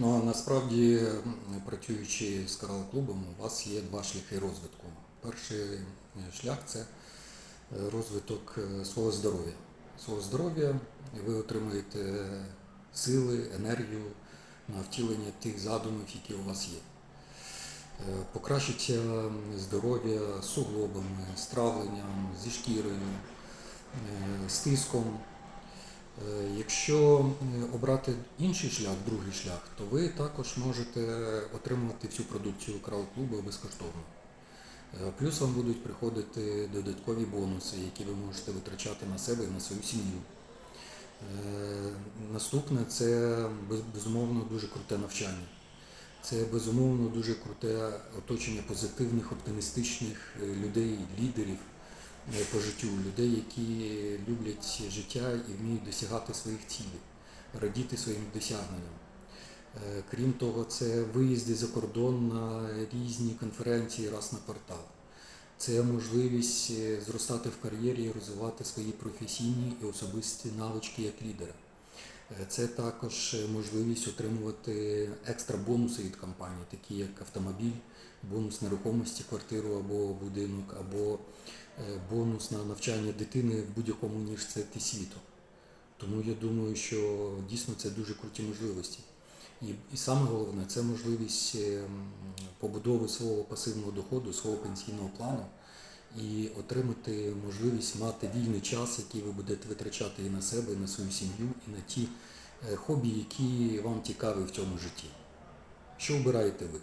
Ну а насправді, працюючи з карал-клубом, у вас є два шляхи розвитку. Перший е, шлях це е, розвиток е, свого здоров'я. Свого здоров'я ви отримуєте сили, енергію на втілення тих задумів, які у вас є. Покращиться здоров'я суглобами, з травленням, зі шкірою, з тиском. Якщо е, обрати інший шлях, другий шлях, то ви також можете отримувати всю продукцію крал-клубу безкоштовно. Е, Плюс вам будуть приходити додаткові бонуси, які ви можете витрачати на себе і на свою сім'ю. Е, Наступне це безумовно дуже круте навчання. Це безумовно дуже круте оточення позитивних, оптимістичних е, людей, лідерів е, по життю, людей, які люблять життя і вміють досягати своїх цілей, радіти своїм досягненням. Е, Крім того, це виїзди за кордон на різні конференції раз на квартал. Це можливість е, зростати в кар'єрі і розвивати свої професійні і особисті навички як лідера. Е, Це також е, можливість отримувати екстра бонуси від компанії, такі як автомобіль, бонус нерухомості, квартиру або будинок, або е, бонус на навчання дитини в будь-якому університеті світу. Тому я думаю, що дійсно це дуже круті можливості. І, і саме головне це можливість е, побудови свого пасивного доходу, свого пенсійного плану і отримати можливість мати вільний час, який ви будете витрачати і на себе, і на свою сім'ю, і на ті е, хобі, які вам цікаві в цьому житті. Що обираєте ви?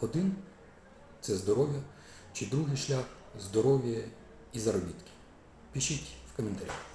Один це здоров'я, чи другий шлях здоров'я і заробітки. Пишіть в коментарях.